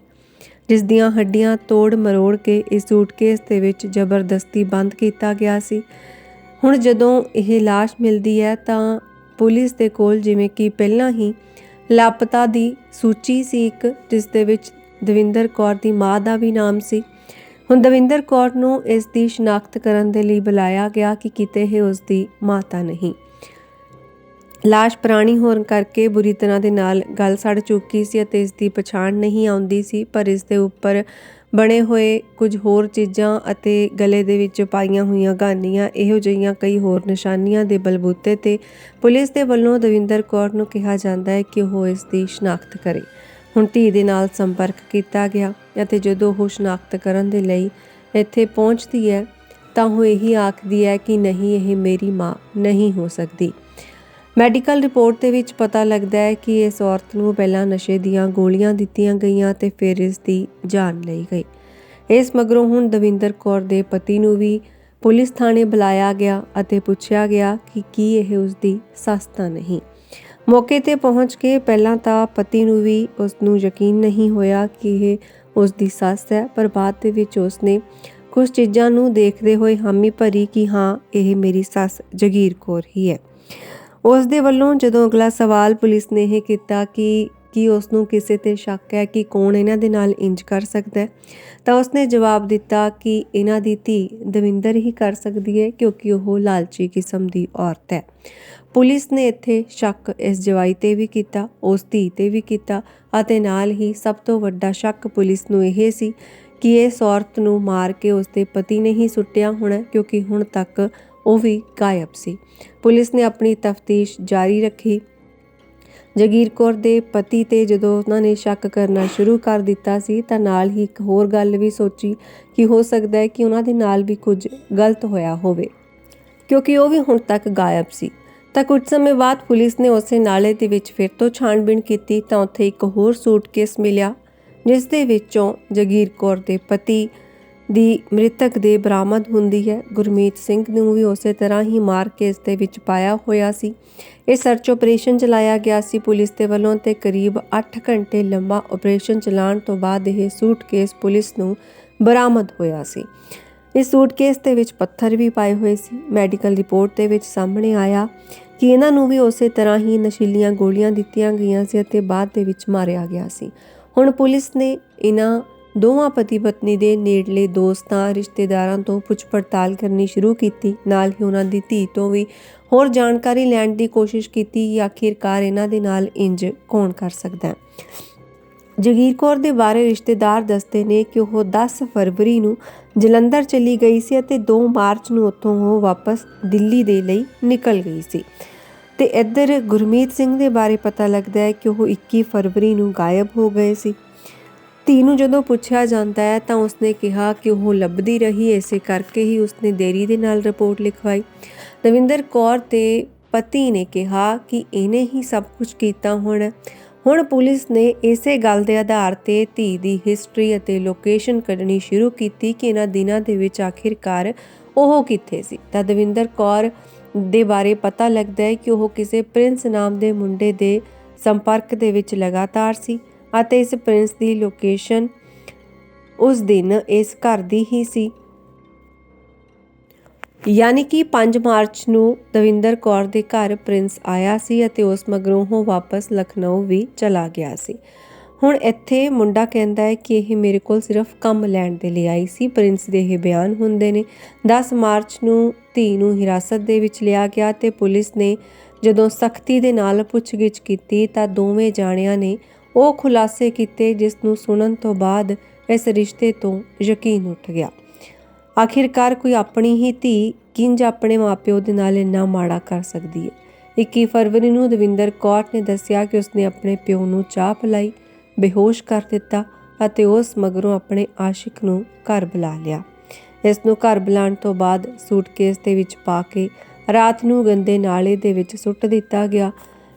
A: ਜਿਸ ਦੀਆਂ ਹੱਡੀਆਂ ਤੋੜ ਮਰੋੜ ਕੇ ਇਸ ਸੂਟਕੇਸ ਦੇ ਵਿੱਚ ਜ਼ਬਰਦਸਤੀ ਬੰਦ ਕੀਤਾ ਗਿਆ ਸੀ। ਹੁਣ ਜਦੋਂ ਇਹ ਲਾਸ਼ ਮਿਲਦੀ ਹੈ ਤਾਂ ਪੁਲਿਸ ਦੇ ਕੋਲ ਜਿਵੇਂ ਕਿ ਪਹਿਲਾਂ ਹੀ ਲਾਪਤਾ ਦੀ ਸੂਚੀ ਸੀ ਇੱਕ, ਜਿਸ ਦੇ ਵਿੱਚ ਦਵਿੰਦਰ ਕੌਰ ਦੀ ਮਾਂ ਦਾ ਵੀ ਨਾਮ ਸੀ। ਹੁਣ ਦਵਿੰਦਰ ਕੌਰ ਨੂੰ ਇਸ ਦੀ ਸ਼ਨਾਖਤ ਕਰਨ ਦੇ ਲਈ ਬੁਲਾਇਆ ਗਿਆ ਕਿ ਕਿਤੇ ਇਹ ਉਸ ਦੀ ਮਾਤਾ ਨਹੀਂ। ਲਾਸ਼ ਪੁਰਾਣੀ ਹੋਣ ਕਰਕੇ ਬੁਰੀ ਤਰ੍ਹਾਂ ਦੇ ਨਾਲ ਗਲ ਸੜ ਚੁੱਕੀ ਸੀ ਅਤੇ ਇਸ ਦੀ ਪਛਾਣ ਨਹੀਂ ਆਉਂਦੀ ਸੀ, ਪਰ ਇਸ ਦੇ ਉੱਪਰ ਬਣੇ ਹੋਏ ਕੁਝ ਹੋਰ ਚੀਜ਼ਾਂ ਅਤੇ ਗਲੇ ਦੇ ਵਿੱਚ ਪਾਈਆਂ ਹੋਈਆਂ ਗਾਨੀਆਂ ਇਹੋ ਜਿਹੀਆਂ ਕਈ ਹੋਰ ਨਿਸ਼ਾਨੀਆਂ ਦੇ ਬਲਬੂਤੇ ਤੇ ਪੁਲਿਸ ਦੇ ਵੱਲੋਂ ਦਵਿੰਦਰ ਕੌਰ ਨੂੰ ਕਿਹਾ ਜਾਂਦਾ ਹੈ ਕਿ ਉਹ ਇਸ ਦੀ ਸ਼ਨਾਖਤ ਕਰੇ। ਹੁਣ ਧੀ ਦੇ ਨਾਲ ਸੰਪਰਕ ਕੀਤਾ ਗਿਆ ਅਤੇ ਜਦੋਂ ਉਹ ਸ਼ਨਾਖਤ ਕਰਨ ਦੇ ਲਈ ਇੱਥੇ ਪਹੁੰਚਦੀ ਹੈ, ਤਾਂ ਉਹ ਇਹੀ ਆਖਦੀ ਹੈ ਕਿ ਨਹੀਂ, ਇਹ ਮੇਰੀ ਮਾਂ ਨਹੀਂ ਹੋ ਸਕਦੀ। ਮੈਡੀਕਲ ਰਿਪੋਰਟ ਦੇ ਵਿੱਚ ਪਤਾ ਲੱਗਦਾ ਹੈ ਕਿ ਇਸ ਔਰਤ ਨੂੰ ਪਹਿਲਾਂ ਨਸ਼ੇ ਦੀਆਂ ਗੋਲੀਆਂ ਦਿੱਤੀਆਂ ਗਈਆਂ ਤੇ ਫਿਰ ਇਸ ਦੀ ਜਾਨ ਲਈ ਗਈ। ਇਸ ਮਗਰੋਂ ਹੁਣ ਦਵਿੰਦਰ ਕੌਰ ਦੇ ਪਤੀ ਨੂੰ ਵੀ ਪੁਲਿਸ ਥਾਣੇ ਬੁਲਾਇਆ ਗਿਆ ਅਤੇ ਪੁੱਛਿਆ ਗਿਆ ਕਿ ਕੀ ਇਹ ਉਸ ਦੀ ਸੱਸ ਤਾਂ ਨਹੀਂ। ਮੌਕੇ ਤੇ ਪਹੁੰਚ ਕੇ ਪਹਿਲਾਂ ਤਾਂ ਪਤੀ ਨੂੰ ਵੀ ਉਸ ਨੂੰ ਯਕੀਨ ਨਹੀਂ ਹੋਇਆ ਕਿ ਇਹ ਉਸ ਦੀ ਸੱਸ ਹੈ, ਪਰ ਬਾਅਦ ਦੇ ਵਿੱਚ ਉਸ ਨੇ ਕੁਝ ਚੀਜ਼ਾਂ ਨੂੰ ਦੇਖਦੇ ਹੋਏ ਹਾਮੀ ਭਰੀ ਕਿ ਹਾਂ, ਇਹ ਮੇਰੀ ਸੱਸ ਜਗੀਰ ਕੌਰ ਹੀ ਹੈ। ਉਸ ਦੇ ਵੱਲੋਂ ਜਦੋਂ ਅਗਲਾ ਸਵਾਲ ਪੁਲਿਸ ਨੇ ਇਹ ਕੀਤਾ ਕਿ ਕੀ ਉਸ ਨੂੰ ਕਿਸੇ ਤੇ ਸ਼ੱਕ ਹੈ ਕਿ ਕੌਣ ਇਹਨਾਂ ਦੇ ਨਾਲ ਇੰਜ ਕਰ ਸਕਦਾ ਹੈ, ਤਾਂ ਉਸਨੇ ਜਵਾਬ ਦਿੱਤਾ ਕਿ ਇਹਨਾਂ ਦੀ ਧੀ ਦਵਿੰਦਰ ਹੀ ਕਰ ਸਕਦੀ ਹੈ ਕਿਉਂਕਿ ਉਹ ਲਾਲਚੀ ਕਿਸਮ ਦੀ ਔਰਤ ਹੈ। ਪੁਲਿਸ ਨੇ ਇੱਥੇ ਸ਼ੱਕ ਇਸ ਜਵਾਈ ਤੇ ਵੀ ਕੀਤਾ, ਉਸ ਧੀ ਤੇ ਵੀ ਕੀਤਾ ਅਤੇ ਨਾਲ ਹੀ ਸਭ ਤੋਂ ਵੱਡਾ ਸ਼ੱਕ ਪੁਲਿਸ ਨੂੰ ਇਹ ਸੀ ਕਿ ਇਸ ਔਰਤ ਨੂੰ ਮਾਰ ਕੇ ਉਸਦੇ ਪਤੀ ਨੇ ਹੀ ਸੁੱਟਿਆ ਹੋਣਾ ਕਿਉਂਕਿ ਹੁਣ ਤੱਕ ਉਹ ਵੀ ਗਾਇਬ ਸੀ। ਪੁਲਿਸ ਨੇ ਆਪਣੀ ਤਫਤੀਸ਼ ਜਾਰੀ ਰੱਖੀ। ਜਗੀਰ ਕੌਰ ਦੇ ਪਤੀ ਤੇ ਜਦੋਂ ਉਹਨਾਂ ਨੇ ਸ਼ੱਕ ਕਰਨਾ ਸ਼ੁਰੂ ਕਰ ਦਿੱਤਾ ਸੀ, ਤਾਂ ਨਾਲ ਹੀ ਇੱਕ ਹੋਰ ਗੱਲ ਵੀ ਸੋਚੀ ਕਿ ਹੋ ਸਕਦਾ ਹੈ ਕਿ ਉਹਨਾਂ ਦੇ ਨਾਲ ਵੀ ਕੁਝ ਗਲਤ ਹੋਇਆ ਹੋਵੇ। ਕਿਉਂਕਿ ਉਹ ਵੀ ਹੁਣ ਤੱਕ ਗਾਇਬ ਸੀ। ਤਾਂ ਕੁਝ ਸਮੇਂ ਬਾਅਦ ਪੁਲਿਸ ਨੇ ਉਸੇ ਨਾਲੇ ਦੇ ਵਿੱਚ ਫਿਰ ਤੋਂ ਛਾਣਬੀਣ ਕੀਤੀ, ਤਾਂ ਉੱਥੇ ਇੱਕ ਹੋਰ ਸੂਟਕੇਸ ਮਿਲਿਆ, ਜਿਸ ਦੇ ਵਿੱਚੋਂ ਜਗੀਰ ਕੌਰ ਦੇ ਪਤੀ ਦੀ ਮ੍ਰਿਤਕ ਦੇ ਬਰਾਮਦ ਹੁੰਦੀ ਹੈ। ਗੁਰਮੀਤ ਸਿੰਘ ਨੂੰ ਵੀ ਉਸੇ ਤਰ੍ਹਾਂ ਹੀ ਮਾਰ ਕੇ ਇਸ ਦੇ ਵਿੱਚ ਪਾਇਆ ਹੋਇਆ ਸੀ। ਇਹ ਸਰਚ ਆਪਰੇਸ਼ਨ ਚਲਾਇਆ ਗਿਆ ਸੀ। ਪੁਲਿਸ ਦੇ ਵੱਲੋਂ ਤੇ ਕਰੀਬ 8 ਘੰਟੇ ਲੰਬਾ ਆਪਰੇਸ਼ਨ ਚਲਾਉਣ ਤੋਂ ਬਾਅਦ ਇਹ ਸੂਟਕੇਸ ਪੁਲਿਸ ਨੂੰ ਬਰਾਮਦ ਹੋਇਆ ਸੀ। ਇਸ ਸੂਟਕੇਸ ਦੇ ਵਿੱਚ ਪੱਥਰ ਵੀ ਪਾਏ ਹੋਏ ਸੀ। ਮੈਡੀਕਲ ਰਿਪੋਰਟ ਦੇ ਵਿੱਚ ਸਾਹਮਣੇ ਆਇਆ ਕਿ ਇਹਨਾਂ ਨੂੰ ਵੀ ਉਸੇ ਤਰ੍ਹਾਂ ਹੀ ਨਸ਼ੀਲੀਆਂ ਗੋਲੀਆਂ ਦਿੱਤੀਆਂ ਗਈਆਂ ਸੀ ਅਤੇ ਬਾਅਦ ਦੇ ਵਿੱਚ ਮਾਰਿਆ ਗਿਆ ਸੀ। ਹੁਣ ਪੁਲਿਸ ਨੇ ਇਹਨਾਂ ਦੋਵਾਂ ਪਤੀ ਪਤਨੀ ਦੇ ਨੇੜਲੇ ਦੋਸਤਾਂ, ਰਿਸ਼ਤੇਦਾਰਾਂ ਤੋਂ ਪੁੱਛ ਪੜਤਾਲ ਕਰਨੀ ਸ਼ੁਰੂ ਕੀਤੀ। ਨਾਲ ਹੀ ਉਹਨਾਂ ਦੀ ਧੀ ਤੋਂ ਵੀ ਹੋਰ ਜਾਣਕਾਰੀ ਲੈਣ ਦੀ ਕੋਸ਼ਿਸ਼ ਕੀਤੀ ਕਿ ਆਖਿਰਕਾਰ ਇਹਨਾਂ ਦੇ ਨਾਲ ਇੰਜ ਕੌਣ ਕਰ ਸਕਦਾ ਹੈ। ਜਗੀਰ ਕੌਰ ਦੇ ਬਾਰੇ ਰਿਸ਼ਤੇਦਾਰ ਦੱਸਦੇ ਨੇ ਕਿ ਉਹ 10 ਫਰਵਰੀ ਨੂੰ ਜਲੰਧਰ ਚਲੀ ਗਈ ਸੀ ਅਤੇ 2 ਮਾਰਚ ਨੂੰ ਉੱਥੋਂ ਉਹ ਵਾਪਸ ਦਿੱਲੀ ਦੇ ਲਈ ਨਿਕਲ ਗਈ ਸੀ। ਤੇ ਇੱਧਰ ਗੁਰਮੀਤ ਸਿੰਘ ਦੇ ਬਾਰੇ ਪਤਾ ਲੱਗਦਾ ਹੈ ਕਿ ਉਹ 21 ਫਰਵਰੀ ਨੂੰ ਗਾਇਬ ਹੋ ਗਏ ਸੀ। ਧੀ ਨੂੰ ਜਦੋਂ ਪੁੱਛਿਆ ਜਾਂਦਾ ਹੈ ਤਾਂ ਉਸਨੇ ਕਿਹਾ ਕਿ ਉਹ ਲੱਭਦੀ ਰਹੀ ਐਸੇ ਕਰਕੇ ਹੀ ਉਸਨੇ ਦੇਰੀ ਦੇ ਨਾਲ ਰਿਪੋਰਟ ਲਿਖਵਾਈ। ਦਵਿੰਦਰ ਕੌਰ ਤੇ ਪਤੀ ਨੇ ਕਿਹਾ ਕਿ ਇਹਨੇ ਹੀ ਸਭ ਕੁਝ ਕੀਤਾ ਹੋਣਾ। ਹੁਣ ਪੁਲਿਸ ਨੇ ਇਸੇ ਗੱਲ ਦੇ ਆਧਾਰ ਤੇ ਧੀ ਦੀ ਹਿਸਟਰੀ ਅਤੇ ਲੋਕੇਸ਼ਨ ਕੱਢਣੀ ਸ਼ੁਰੂ ਕੀਤੀ ਕਿ ਇਹਨਾਂ ਦਿਨਾਂ ਦੇ ਵਿੱਚ ਆਖਿਰਕਾਰ ਉਹ ਕਿੱਥੇ ਸੀ। ਤਾਂ ਦਵਿੰਦਰ ਕੌਰ ਦੇ ਬਾਰੇ ਪਤਾ ਲੱਗਦਾ ਹੈ ਕਿ ਉਹ ਕਿਸੇ ਪ੍ਰਿੰਸ ਨਾਮ ਦੇ ਮੁੰਡੇ ਦੇ ਸੰਪਰਕ ਦੇ ਵਿੱਚ ਲਗਾਤਾਰ ਸੀ। ਅਤੇ ਇਸ ਪ੍ਰਿੰਸ ਦੀ ਲੋਕੇਸ਼ਨ ਉਸ ਦਿਨ ਇਸ ਘਰ ਦੀ ਹੀ ਸੀ। ਯਾਨੀ ਕਿ 5 ਮਾਰਚ ਨੂੰ ਦਵਿੰਦਰ ਕੌਰ ਦੇ ਘਰ ਪ੍ਰਿੰਸ ਆਇਆ ਸੀ ਅਤੇ ਉਸ ਮਗਰੋਂ ਉਹ ਵਾਪਸ ਲਖਨਊ ਵੀ ਚਲਾ ਗਿਆ ਸੀ। ਹੁਣ ਇੱਥੇ ਮੁੰਡਾ ਕਹਿੰਦਾ ਹੈ ਕਿ ਇਹ ਮੇਰੇ ਕੋਲ ਸਿਰਫ ਕੰਮ ਲੈਣ ਦੇ ਲਈ ਆਈ ਸੀ। ਪ੍ਰਿੰਸ ਦੇ ਇਹ ਬਿਆਨ ਹੁੰਦੇ ਨੇ। 10 ਮਾਰਚ ਨੂੰ ਧੀ ਨੂੰ ਹਿਰਾਸਤ ਦੇ ਵਿੱਚ ਲਿਆ ਗਿਆ ਤੇ ਪੁਲਿਸ ਨੇ ਜਦੋਂ ਸਖਤੀ ਦੇ ਨਾਲ ਪੁੱਛਗਿੱਛ ਕੀਤੀ ਤਾਂ ਦੋਵੇਂ ਜਾਣਿਆਂ ਨੇ ਉਹ ਖੁਲਾਸੇ ਕੀਤੇ ਜਿਸ ਨੂੰ ਸੁਣਨ ਤੋਂ ਬਾਅਦ ਇਸ ਰਿਸ਼ਤੇ ਤੋਂ ਯਕੀਨ ਉੱਠ ਗਿਆ। ਆਖਿਰਕਾਰ ਕੋਈ ਆਪਣੀ ਹੀ ਧੀ ਕਿੰਜ ਆਪਣੇ ਮਾਪਿਓ ਦੇ ਨਾਲ ਇੰਨਾ ਮਾੜਾ ਕਰ ਸਕਦੀ ਹੈ? 21 ਫਰਵਰੀ ਨੂੰ ਦਵਿੰਦਰ ਕੌਰ ਨੇ ਦੱਸਿਆ ਕਿ ਉਸਨੇ ਆਪਣੇ ਪਿਓ ਨੂੰ ਚਾਹ ਪਿਲਾਈ, ਬੇਹੋਸ਼ ਕਰ ਦਿੱਤਾ ਅਤੇ ਉਸ ਮਗਰੋਂ ਆਪਣੇ ਆਸ਼ਿਕ ਨੂੰ ਘਰ ਬੁਲਾ ਲਿਆ। ਇਸ ਨੂੰ ਘਰ ਬੁਲਾਉਣ ਤੋਂ ਬਾਅਦ ਸੂਟਕੇਸ ਦੇ ਵਿੱਚ ਪਾ ਕੇ ਰਾਤ ਨੂੰ ਗੰਦੇ ਨਾਲੇ ਦੇ ਵਿੱਚ ਸੁੱਟ ਦਿੱਤਾ ਗਿਆ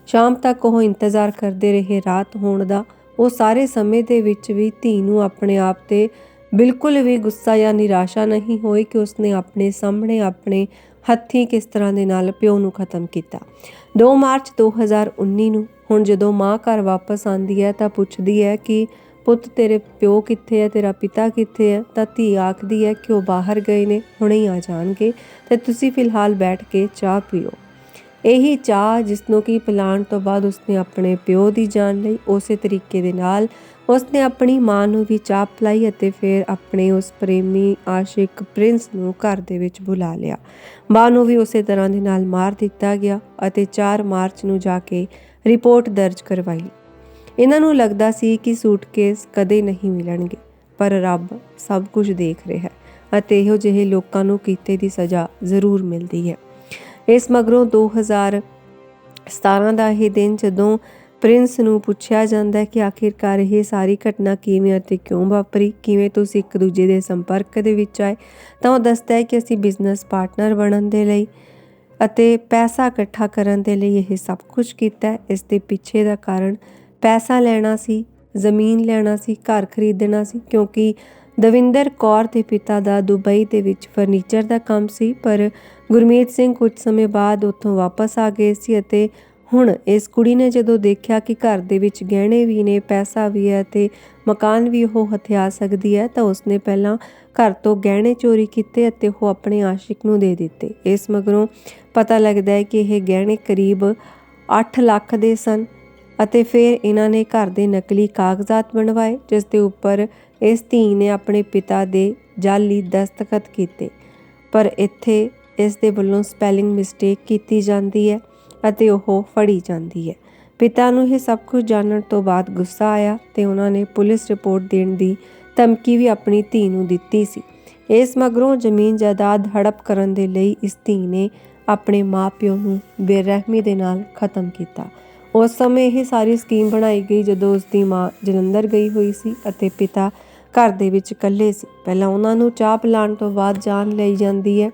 A: ਸ਼ਾਮ ਤੱਕ ਉਹ ਇੰਤਜ਼ਾਰ ਕਰਦੇ ਰਹੇ। ਰਾਤ ਹੋਣ ਦਾ ਉਹ ਸਾਰੇ ਸਮੇਂ ਦੇ ਵਿੱਚ ਵੀ ਧੀ ਨੂੰ ਆਪਣੇ ਆਪ ਤੇ ਬਿਲਕੁਲ ਵੀ ਗੁੱਸਾ ਜਾਂ ਨਿਰਾਸ਼ਾ ਨਹੀਂ ਹੋਈ ਕਿ ਉਸਨੇ ਆਪਣੇ ਸਾਹਮਣੇ ਆਪਣੇ ਹੱਥੀਂ ਕਿਸ ਤਰ੍ਹਾਂ ਦੇ ਨਾਲ ਪਿਓ ਨੂੰ ਖਤਮ ਕੀਤਾ। 2 ਮਾਰਚ 2019 ਨੂੰ ਹੁਣ ਜਦੋਂ ਮਾਂ ਘਰ ਵਾਪਸ ਆਂਦੀ ਹੈ ਤਾਂ ਪੁੱਛਦੀ ਹੈ ਕਿ, ਪੁੱਤ, ਤੇਰੇ ਪਿਓ ਕਿੱਥੇ ਹੈ? ਤੇਰਾ ਪਿਤਾ ਕਿੱਥੇ ਹੈ? ਤਾਂ ਧੀ ਆਖਦੀ ਹੈ ਕਿ ਉਹ ਬਾਹਰ ਗਏ ਨੇ, ਹੁਣੇ ਹੀ ਆ ਜਾਣਗੇ ਤੇ ਤੁਸੀਂ ਫਿਲਹਾਲ ਬੈਠ ਕੇ ਚਾਹ ਪੀਓ। ਇਹੀ ਚਾਹ ਜਿਸ ਨੂੰ ਕੀ ਪਿਲਾਉਣ ਤੋਂ ਬਾਅਦ ਉਸਨੇ ਆਪਣੇ ਪਿਓ ਦੀ ਜਾਨ ਲਈ ਉਸੇ ਤਰੀਕੇ ਦੇ ਨਾਲ ਉਸਨੇ ਆਪਣੀ ਮਾਂ ਨੂੰ ਵੀ ਚਾਹ ਪਿਲਾਈ ਅਤੇ ਫਿਰ ਆਪਣੇ ਉਸ ਪ੍ਰੇਮੀ ਆਸ਼ਿਕ ਪ੍ਰਿੰਸ ਨੂੰ ਘਰ ਦੇ ਵਿੱਚ ਬੁਲਾ ਲਿਆ। ਮਾਂ ਨੂੰ ਵੀ ਉਸੇ ਤਰ੍ਹਾਂ ਦੇ ਨਾਲ ਮਾਰ ਦਿੱਤਾ ਗਿਆ ਅਤੇ 4 ਮਾਰਚ ਨੂੰ ਜਾ ਕੇ ਰਿਪੋਰਟ ਦਰਜ ਕਰਵਾਈ। ਇਹਨਾਂ ਨੂੰ ਲੱਗਦਾ ਸੀ ਕਿ ਸੂਟਕੇਸ ਕਦੇ ਨਹੀਂ ਮਿਲਣਗੇ, ਪਰ ਰੱਬ ਸਭ ਕੁਝ ਦੇਖ ਰਿਹਾ ਹੈ ਅਤੇ ਇਹੋ ਜਿਹੇ ਲੋਕਾਂ ਨੂੰ ਕੀਤੇ ਦੀ ਸਜ਼ਾ ਜ਼ਰੂਰ ਮਿਲਦੀ ਹੈ। ਇਸ ਮਗਰੋਂ 2017 ਦਾ ਇਹ ਦਿਨ ਜਦੋਂ ਪ੍ਰਿੰਸ ਨੂੰ ਪੁੱਛਿਆ ਜਾਂਦਾ ਹੈ ਕਿ ਆਖਿਰਕਾਰ ਇਹ ਸਾਰੀ ਘਟਨਾ ਕਿਵੇਂ ਅਤੇ ਕਿਉਂ ਵਾਪਰੀ, ਕਿਵੇਂ ਤੁਸੀਂ ਇੱਕ ਦੂਜੇ ਦੇ ਸੰਪਰਕ ਦੇ ਵਿੱਚ ਆਏ, ਤਾਂ ਉਹ ਦੱਸਦਾ ਹੈ ਕਿ ਅਸੀਂ ਬਿਜ਼ਨਸ ਪਾਰਟਨਰ ਬਣਨ ਦੇ ਲਈ ਅਤੇ ਪੈਸਾ ਇਕੱਠਾ ਕਰਨ ਦੇ ਲਈ ਇਹ ਸਭ ਕੁਝ ਕੀਤਾ ਇਸ ਦੇ ਪਿੱਛੇ ਦਾ ਕਾਰਨ ਪੈਸਾ ਲੈਣਾ ਸੀ, ਜ਼ਮੀਨ ਲੈਣਾ ਸੀ, ਘਰ ਖਰੀਦਣਾ ਸੀ, ਕਿਉਂਕਿ ਦਵਿੰਦਰ ਕੌਰ ਦੇ ਪਿਤਾ ਦਾ ਦੁਬਈ ਦੇ ਵਿੱਚ ਫਰਨੀਚਰ ਦਾ ਕੰਮ ਸੀ, ਪਰ ਗੁਰਮੀਤ ਸਿੰਘ ਕੁਝ ਸਮੇਂ ਬਾਅਦ ਉੱਥੋਂ ਵਾਪਸ ਆ ਗਏ ਸੀ ਅਤੇ ਹੁਣ ਇਸ ਕੁੜੀ ਨੇ ਜਦੋਂ ਦੇਖਿਆ ਕਿ ਘਰ ਦੇ ਵਿੱਚ ਗਹਿਣੇ ਵੀ ਨੇ, ਪੈਸਾ ਵੀ ਹੈ ਤੇ ਮਕਾਨ ਵੀ ਉਹ ਹਥਿਆ ਸਕਦੀ ਹੈ, ਤਾਂ ਉਸਨੇ ਪਹਿਲਾਂ ਘਰ ਤੋਂ ਗਹਿਣੇ ਚੋਰੀ ਕੀਤੇ ਅਤੇ ਉਹ ਆਪਣੇ ਆਸ਼ਿਕ ਨੂੰ ਦੇ ਦਿੱਤੇ। ਇਸ ਮਗਰੋਂ ਪਤਾ ਲੱਗਦਾ ਹੈ ਕਿ ਇਹ ਗਹਿਣੇ ਕਰੀਬ 8 ਲੱਖ ਦੇ ਸਨ ਅਤੇ ਫਿਰ ਇਹਨਾਂ ਨੇ ਘਰ ਦੇ ਨਕਲੀ ਕਾਗਜ਼ਾਤ ਬਣਵਾਏ, ਜਿਸ ਦੇ ਉੱਪਰ ਇਸ ਧੀ ਨੇ ਆਪਣੇ ਪਿਤਾ ਦੇ ਜਾਲੀ ਦਸਤਖਤ ਕੀਤੇ। ਪਰ ਇੱਥੇ ਇਸ ਦੇ ਵੱਲੋਂ ਸਪੈਲਿੰਗ ਮਿਸਟੇਕ ਕੀਤੀ ਜਾਂਦੀ ਹੈ ਅਤੇ ਉਹ ਫੜੀ ਜਾਂਦੀ ਹੈ। ਪਿਤਾ ਨੂੰ ਇਹ ਸਭ ਕੁਝ ਜਾਣਨ ਤੋਂ ਬਾਅਦ ਗੁੱਸਾ ਆਇਆ ਤੇ ਉਹਨਾਂ ਨੇ ਪੁਲਿਸ ਰਿਪੋਰਟ ਦੇਣ ਦੀ ਧਮਕੀ ਵੀ ਆਪਣੀ ਧੀ ਨੂੰ ਦਿੱਤੀ ਸੀ। ਇਸ ਮਗਰੋਂ ਜ਼ਮੀਨ ਜਾਇਦਾਦ ਹੜਪ ਕਰਨ ਦੇ ਲਈ ਇਸ ਧੀ ਨੇ ਆਪਣੇ ਮਾਪਿਓ ਨੂੰ ਬੇਰਹਿਮੀ ਦੇ ਨਾਲ ਖਤਮ ਕੀਤਾ। ਉਸ ਸਮੇਂ ਇਹ ਸਾਰੀ ਸਕੀਮ ਬਣਾਈ ਗਈ ਜਦੋਂ ਉਸ ਦੀ ਮਾਂ ਜਲੰਧਰ ਗਈ ਹੋਈ ਸੀ ਅਤੇ ਪਿਤਾ ਘਰ ਦੇ ਵਿੱਚ ਇਕੱਲੇ ਸੀ। ਪਹਿਲਾਂ ਉਹਨਾਂ ਨੂੰ ਚਾਹ ਪਿਲਾਉਣ ਤੋਂ ਬਾਅਦ ਜਾਨ ਲਈ ਜਾਂਦੀ ਹੈ।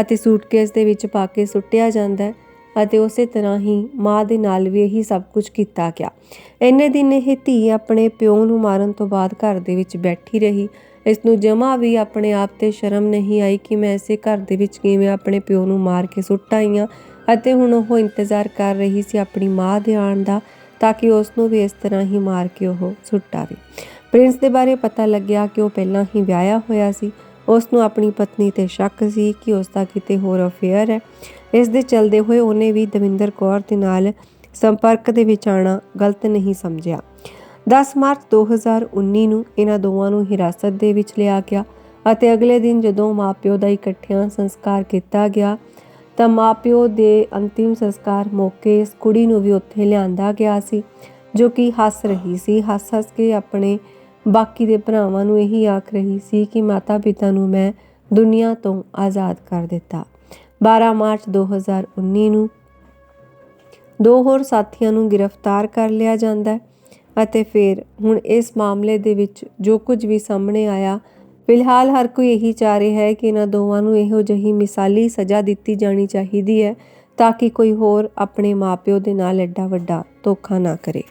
A: ਅਤੇ ਸੂਟਕੇਸ ਦੇ ਵਿੱਚ ਪਾ ਕੇ ਸੁੱਟਿਆ ਜਾਂਦਾ ਹੈ ਅਤੇ ਉਸੇ ਤਰ੍ਹਾਂ ਹੀ ਮਾਂ ਦੇ ਨਾਲ ਵੀ ਇਹੀ ਸਭ ਕੁਝ ਕੀਤਾ ਗਿਆ। ਇੰਨੇ ਦਿਨ ਇਹ ਧੀ ਆਪਣੇ ਪਿਓ ਨੂੰ ਮਾਰਨ ਤੋਂ ਬਾਅਦ ਘਰ ਦੇ ਵਿੱਚ ਬੈਠੀ ਰਹੀ। ਇਸ ਨੂੰ ਜਮਾ ਵੀ ਆਪਣੇ ਆਪ ਤੇ ਸ਼ਰਮ ਨਹੀਂ ਆਈ ਕਿ ਮੈਂ ਇਸੇ ਘਰ ਦੇ ਵਿੱਚ ਕਿਵੇਂ ਆਪਣੇ ਪਿਓ ਨੂੰ ਮਾਰ ਕੇ ਸੁੱਟ ਆਈ ਹਾਂ ਅਤੇ ਹੁਣ ਉਹ ਇੰਤਜ਼ਾਰ ਕਰ ਰਹੀ ਸੀ ਆਪਣੀ ਮਾਂ ਦੇ ਆਉਣ ਦਾ ਤਾਂ ਕਿ ਉਸ ਨੂੰ ਵੀ ਇਸ ਤਰ੍ਹਾਂ ਹੀ ਮਾਰ ਕੇ ਉਹ ਸੁੱਟਾਵੇ ਪ੍ਰਿੰਸ ਦੇ ਬਾਰੇ ਪਤਾ ਲੱਗਿਆ ਕਿ ਉਹ ਪਹਿਲਾਂ ਹੀ ਵਿਆਹਿਆ ਹੋਇਆ ਸੀ। ਉਸ ਨੂੰ ਆਪਣੀ ਪਤਨੀ ਤੇ ਸ਼ੱਕ ਸੀ ਕਿ ਉਸ ਦਾ ਕਿਤੇ ਹੋਰ ਅਫੇਅਰ ਹੈ। ਇਸ ਦੇ ਚਲਦੇ ਹੋਏ ਉਹਨੇ ਵੀ ਦਵਿੰਦਰ ਕੌਰ ਦੇ ਨਾਲ ਸੰਪਰਕ ਦੇ ਵਿੱਚ ਆਣਾ ਗਲਤ ਨਹੀਂ ਸਮਝਿਆ। 10 ਮਾਰਚ 2019 ਨੂੰ ਇਹਨਾਂ ਦੋਵਾਂ ਨੂੰ ਹਿਰਾਸਤ ਦੇ ਵਿੱਚ ਲਿਆ ਗਿਆ ਅਤੇ ਅਗਲੇ ਦਿਨ ਜਦੋਂ ਮਾਪਿਓ ਦਾ ਇਕੱਠਿਆਂ ਸੰਸਕਾਰ ਕੀਤਾ ਗਿਆ, ਤਾਂ ਮਾਪਿਓ ਦੇ ਅੰਤਿਮ ਸੰਸਕਾਰ ਮੌਕੇ ਇਸ ਕੁੜੀ ਨੂੰ ਵੀ ਉੱਥੇ ਲਿਆਂਦਾ ਗਿਆ ਸੀ, ਜੋ ਕਿ ਹੱਸ ਰਹੀ ਸੀ। ਹੱਸ-ਹੱਸ ਕੇ ਆਪਣੇ ਬਾਕੀ ਦੇ ਭਰਾਵਾਂ ਨੂੰ ਇਹੀ ਆਖ ਰਹੀ ਸੀ ਕਿ ਮਾਤਾ-ਪਿਤਾ ਨੂੰ ਮੈਂ ਦੁਨੀਆ ਤੋਂ ਆਜ਼ਾਦ ਕਰ ਦਿੱਤਾ। 12 ਮਾਰਚ 2019 ਨੂੰ ਦੋ ਹੋਰ ਸਾਥੀਆਂ ਨੂੰ ਗ੍ਰਿਫਤਾਰ ਕਰ ਲਿਆ ਜਾਂਦਾ ਹੈ ਅਤੇ ਫਿਰ ਹੁਣ ਇਸ ਮਾਮਲੇ ਦੇ ਵਿੱਚ ਜੋ ਕੁਝ ਵੀ ਸਾਹਮਣੇ ਆਇਆ, ਫਿਲਹਾਲ ਹਰ ਕੋਈ ਇਹੀ ਚਾਹ ਰਿਹਾ ਹੈ ਕਿ ਇਹਨਾਂ ਦੋਵਾਂ ਨੂੰ ਇਹੋ ਜਿਹੀ ਮਿਸਾਲੀ ਸਜ਼ਾ ਦਿੱਤੀ ਜਾਣੀ ਚਾਹੀਦੀ ਹੈ ਤਾਂ ਕਿ ਕੋਈ ਹੋਰ ਆਪਣੇ ਮਾਪਿਓ ਦੇ ਨਾਲ ਐਡਾ ਵੱਡਾ ਧੋਖਾ ਨਾ ਕਰੇ।